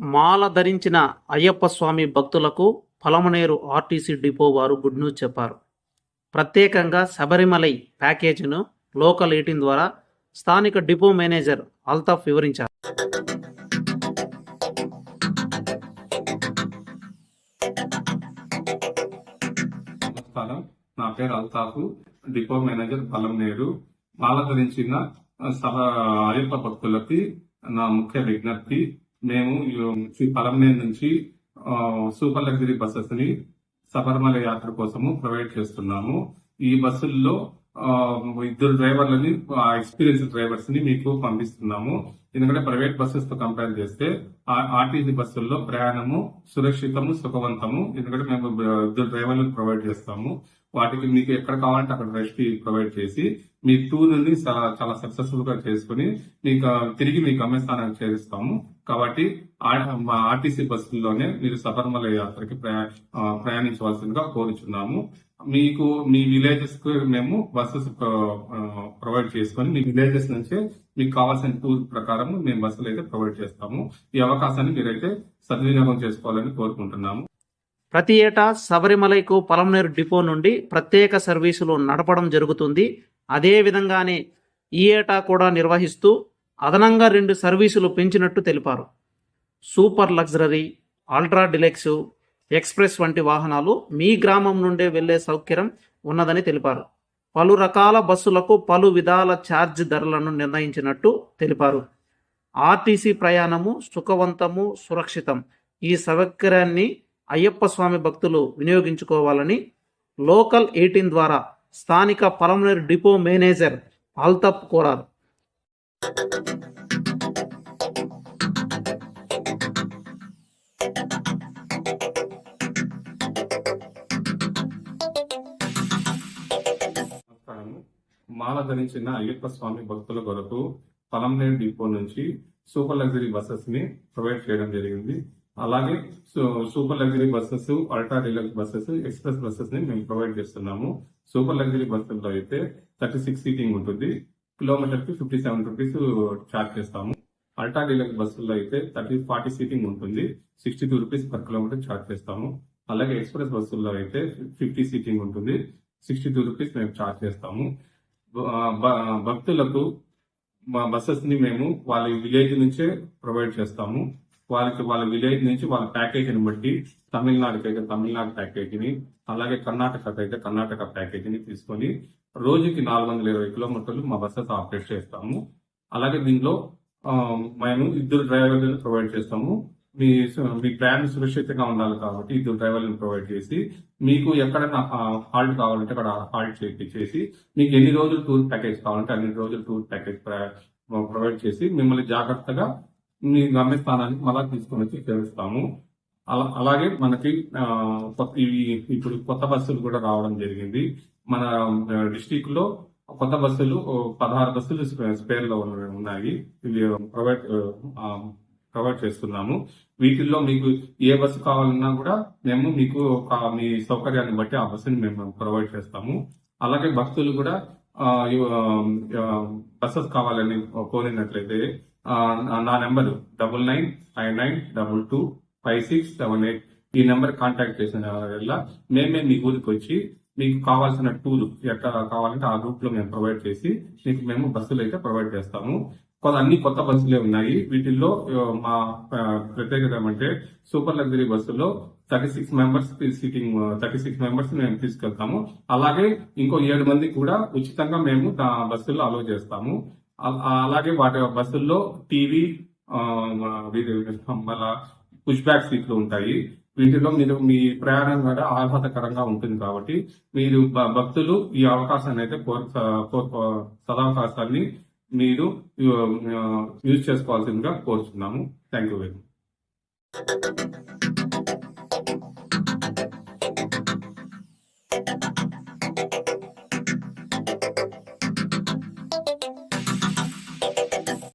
మాల ధరించిన అయ్యప్ప స్వామి భక్తులకు Palamaner RTC depot వారు గుడ్ న్యూస్ చెప్పారు. ప్రత్యేకంగా శబరిమలై ప్యాకేజీను లోకల్ ఎయిటీన్ ద్వారా స్థానిక డిపో మేనేజర్ అల్తాఫ్ వివరించారు. నమస్కారం నా పేరు అల్తాఫ్. డిపో మేనేజర్ బలంనేరు అలంకరించిన సభ అయ్యప్ప భక్తులకి నా ముఖ్య విజ్ఞప్తి మేము ఈ పలంనేరు నుంచి సూపర్ లగ్జరీ బస్సెస్ని శబరిమల యాత్ర కోసము ప్రొవైడ్ చేస్తున్నాము. ఈ బస్సుల్లో ఇద్దరు డ్రైవర్లని ఎక్స్పీరియన్స్ డ్రైవర్స్ని మీకు పంపిస్తున్నాము. ఎందుకంటే ప్రైవేట్ బస్సెస్తో కంపేర్ చేస్తే ఆర్టీసీ బస్సుల్లో ప్రయాణము సురక్షితము సుఖవంతము. ఎందుకంటే మేము ఇద్దరు డ్రైవర్లను ప్రొవైడ్ చేస్తాము. వాటికి మీకు ఎక్కడ కావాలంటే అక్కడ రెస్ట్ ప్రొవైడ్ చేసి మీ టూర్ని చాలా చాలా సక్సెస్ఫుల్గా చేసుకుని మీకు తిరిగి మీ గమ్యస్థానానికి చేరుస్తాము. కాబట్టి మా ఆర్టీసీ బస్సుల్లోనే మీరు సబర్మల యాత్రకి ప్రయా- ప్రయాణించవలసిందిగా కోరుచున్నాము. మీకు మీ విలేజెస్కు మేము బస్సెస్ ప్రొవైడ్ చేసుకొని మీ విలేజెస్ నుంచే మీకు కావాల్సిన టూర్ ప్రకారం మేము బస్సులు అయితే ప్రొవైడ్ చేస్తాము. ఈ అవకాశాన్ని మీరైతే సద్వినియోగం చేసుకోవాలని కోరుకుంటున్నాము. ప్రతి ఏటా శబరిమలైకు పలమనేరు డిపో నుండి ప్రత్యేక సర్వీసులు నడపడం జరుగుతుంది. అదే విధంగానే ఈ ఏటా కూడా నిర్వహిస్తూ అదనంగా రెండు సర్వీసులు పెంచినట్టు తెలిపారు. Super luxury ultra deluxe express వంటి వాహనాలు మీ గ్రామం నుండే వెళ్ళే సౌకర్యం ఉన్నదని తెలిపారు. పలు రకాల బస్సులకు పలు విధాల ఛార్జ్ ధరలను నిర్ణయించినట్టు తెలిపారు. ఆర్టీసీ ప్రయాణము సుఖవంతము సురక్షితం. ఈ సౌకర్యాన్ని అయ్యప్ప స్వామి భక్తులు వినియోగించుకోవాలని లోకల్ ఎయిటీన్ ద్వారా స్థానిక పలమనేరు డిపో మేనేజర్ అల్తప్ కోరారు. మాల ధరించిన అయ్యప్ప స్వామి భక్తుల కొరకు పలంనేరు డిపో నుంచి సూపర్ లగ్జరీ బస్సెస్ని ప్రొవైడ్ చేయడం జరిగింది. అలాగే super luxury buses ultra deluxe buses express బస్సెస్ని మేము ప్రొవైడ్ చేస్తున్నాము. సూపర్ లగ్జరీ బస్సుల్లో అయితే థర్టీ సిక్స్ సీటింగ్ ఉంటుంది. కిలోమీటర్కి ఫిఫ్టీ సెవెన్ రూపీస్ చార్జ్ చేస్తాము. అల్ట్రా డీలక్స్ బస్సుల్లో అయితే థర్టీ ఫార్టీ సీటింగ్ ఉంటుంది. Sixty two rupees per kilometre charge చేస్తాము. అలాగే ఎక్స్ప్రెస్ బస్సుల్లో అయితే ఫిఫ్టీ సీటింగ్ ఉంటుంది. సిక్స్టీ టూ రూపీస్ మేము ఛార్జ్ చేస్తాము. భక్తులకు మా బస్సెస్ని మేము వాళ్ళ విలేజ్ నుంచే ప్రొవైడ్ చేస్తాము. వాళ్ళకి వాళ్ళ విలేజ్ నుంచి వాళ్ళ ప్యాకేజీని బట్టి తమిళనాడుకి అయితే తమిళనాడు ప్యాకేజీని అలాగే కర్ణాటకకి అయితే కర్ణాటక ప్యాకేజీని తీసుకొని రోజుకి నాలుగు వందల ఇరవై కిలోమీటర్లు మా బస్సెస్ ఆపరేట్ చేస్తాము. అలాగే దీనిలో మేము ఇద్దరు డ్రైవర్లను ప్రొవైడ్ చేస్తాము. మీ మీ ప్రయాణం సురక్షితంగా ఉండాలి కాబట్టి ఇద్దరు డ్రైవర్లను ప్రొవైడ్ చేసి మీకు ఎక్కడైనా హాల్ట్ కావాలంటే అక్కడ హాల్ట్ చేసి మీకు ఎన్ని రోజులు టూర్ ప్యాకేజ్ కావాలంటే అన్ని రోజులు టూర్ ప్యాకేజ్ ప్రొవైడ్ చేసి మిమ్మల్ని జాగ్రత్తగా మీ గమ్యస్థానానికి మళ్ళా తీసుకొని వచ్చి చేరుస్తాము. అలా- అలాగే మనకి కొత్త ఇప్పుడు కొత్త బస్సులు కూడా రావడం జరిగింది. మన డిస్టిక్లో కొత్త బస్సులు పదహారు బస్సులు స్పేర్లో ఉన్నాయి. ఇవి ప్రొవైడ్ ప్రొవైడ్ చేస్తున్నాము. వీటిల్లో మీకు ఏ బస్సు కావాలన్నా కూడా మేము మీకు ఒక- మీ సౌకర్యాన్ని బట్టి ఆ బస్సుని మేము ప్రొవైడ్ చేస్తాము. అలాగే భక్తులు కూడా బస్సెస్ కావాలని కోరినట్లయితే నా number double nine five nine double two five six seven eight ఈ నెంబర్ కాంటాక్ట్ చేసిన వల్ల మేమే మీ ఊరికి వచ్చి మీకు కావాల్సిన టూర్ ఎక్కడ కావాలంటే ఆ రూట్లో మేము ప్రొవైడ్ చేసి మీకు మేము బస్సులు అయితే ప్రొవైడ్ చేస్తాము. అన్ని కొత్త బస్సులే ఉన్నాయి. వీటిల్లో మా ప్రత్యేకత ఏమంటే సూపర్ లగ్జరీ బస్సులో thirty six members seating thirty six members మేము తీసుకెళ్తాము. అలాగే ఇంకో ఏడు మంది కూడా ఉచితంగా మేము బస్సుల్లో అలో చేస్తాము. అలాగే వాటి బస్సుల్లో టీవీ మళ్ళా పుష్ బ్యాక్ సీట్లు ఉంటాయి. వీటిలో మీరు మీ ప్రయాణం కూడా ఆహ్లాదకరంగా ఉంటుంది కాబట్టి మీరు భక్తులు ఈ అవకాశాన్ని అయితే కోరు సదావకాశాన్ని మీరు యూజ్ చేసుకోవాల్సిందిగా కోరుతున్నాము థ్యాంక్ యూ వెరీ మచ్